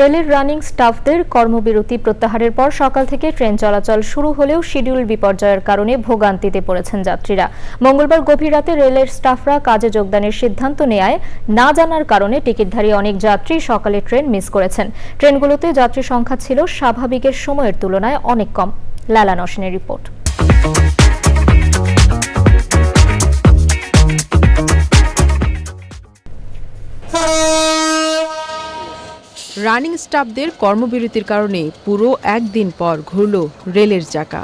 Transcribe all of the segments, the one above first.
রেলের রানিং স্টাফদের কর্মবিরতি প্রত্যাহারের পর সকাল থেকে ট্রেন চলাচল শুরু হলেও শিডিউল বিপর্যয়ের কারণে ভোগান্তিতে পড়েছেন যাত্রীরা। মঙ্গলবার গভীর রাতে রেলের স্টাফরা কাজে যোগদানের সিদ্ধান্ত নেয় না জানার কারণে টিকিটধারী অনেক যাত্রী সকালে ট্রেন মিস করেছেন। ট্রেনগুলোতে যাত্রী সংখ্যা ছিল স্বাভাবিকের সময়ের তুলনায় অনেক কম। লালা নসিনের রিপোর্ট। রানিং স্টাফদের কর্মবিরতির কারণে পুরো একদিন পর ঘুরল রেলের চাকা।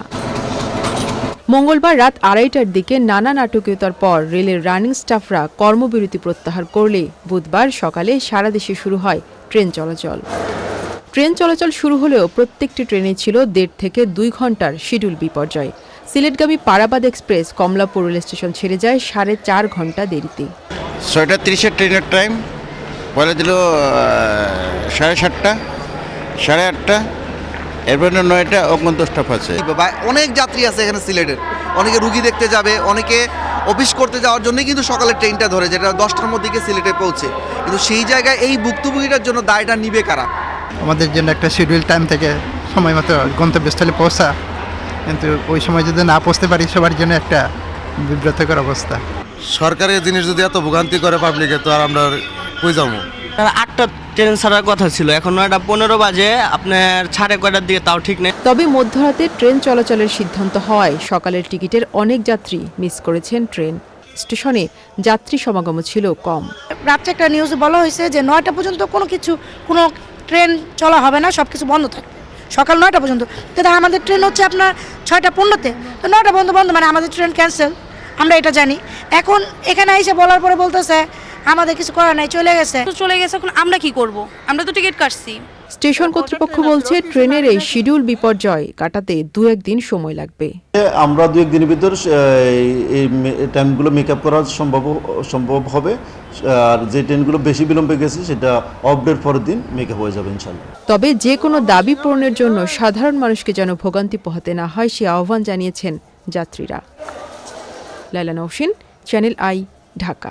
মঙ্গলবার রাত আড়াইটার দিকে নানা নাটকীয়তার পর রেলের রানিং স্টাফরা কর্মবিরতি প্রত্যাহার করলে বুধবার সকালে সারা দেশে শুরু হয় ট্রেন চলাচল। ট্রেন চলাচল শুরু হলেও প্রত্যেকটি ট্রেনে ছিল দেড় থেকে দুই ঘণ্টার শিডিউল বিপর্যয়। সিলেটগামী Parabat express Kamalapur rail station ছেড়ে যায় সাড়ে চার ঘণ্টা দেরিতে। ছয়টা তিরিশের ট্রেনের টাইম বলে দিল সাড়ে সাতটা সাড়ে আটটা এরপরে নয়টা অগ্ন স্টাফ আছে। বা অনেক যাত্রী আছে এখানে সিলেটের। অনেকে রুগী দেখতে যাবে অনেকে অফিস করতে যাওয়ার জন্যই কিন্তু সকালে ট্রেনটা ধরে যেটা দশটার মধ্যে গিয়ে সিলেটে পৌঁছে। কিন্তু সেই জায়গায় এই ভুক্তভোগীটার জন্য দায়টা নিবে কারা? আমাদের জন্য একটা শিডিউল টাইম থেকে সময় মতো গন্তব্যস্থলে পৌঁছা। কিন্তু ওই সময় যদি না পৌঁছতে পারি সবার জন্য একটা বিব্রতকর অবস্থা। সরকারের জিনিস যদি এত ভোগান্তি করে পাবলিকে তো আর আমরা কই যাব? আটটা ট্রেন ছাড়ার কথা ছিল। এখন নয়টা পনেরো বাজে আপনার সাড়ে কয়টার দিকে তাও ঠিক নেই। তবে মধ্যরাতে ট্রেন চলাচলের সিদ্ধান্ত হওয়ায় সকালের টিকিটের অনেক যাত্রী মিস করেছেন ট্রেন স্টেশনে যাত্রী সমাগম ছিল কম। রাত্রে একটা নিউজে বলা হয়েছে যে নয়টা পর্যন্ত কোনো কিছু কোনো ট্রেন চলা হবে না সব কিছু বন্ধ থাকবে। সকাল নয়টা পর্যন্ত। কিন্তু আমাদের ট্রেন হচ্ছে আপনার ছয়টা পনেরোতে। তো নয়টা পর্যন্ত বন্ধ মানে আমাদের ট্রেন ক্যান্সেল আমরা এটা জানি। এখন এখানে এসে বলার পরে বলতেছে আমাদের কিছু করার নাই চলে গেছে। তো চলে গেছে এখন আমরা কি করব? আমরা তো টিকিট কাটছি। স্টেশন কর্তৃপক্ষ বলছে ট্রেনের এই শিডিউল বিপর্যয় কাটাতে দু একদিন সময় লাগবে। আমরা দু একদিনের ভিতর এই- টাইমগুলো মেক আপ করা সম্ভব সম্ভব হবে। আর যে ট্রেনগুলো বেশি বিলম্বে গেছে সেটা অফ ডের পরের দিন মেক আপ হয়ে যাবে ইনশাল্লাহ। তবে যে কোনো দাবি পূরণের জন্য সাধারণ মানুষকে যেন ভোগান্তি পোহাতে না হয় সে আহ্বান জানিয়েছেন যাত্রীরা। Laila Nousin channel I Dhaka.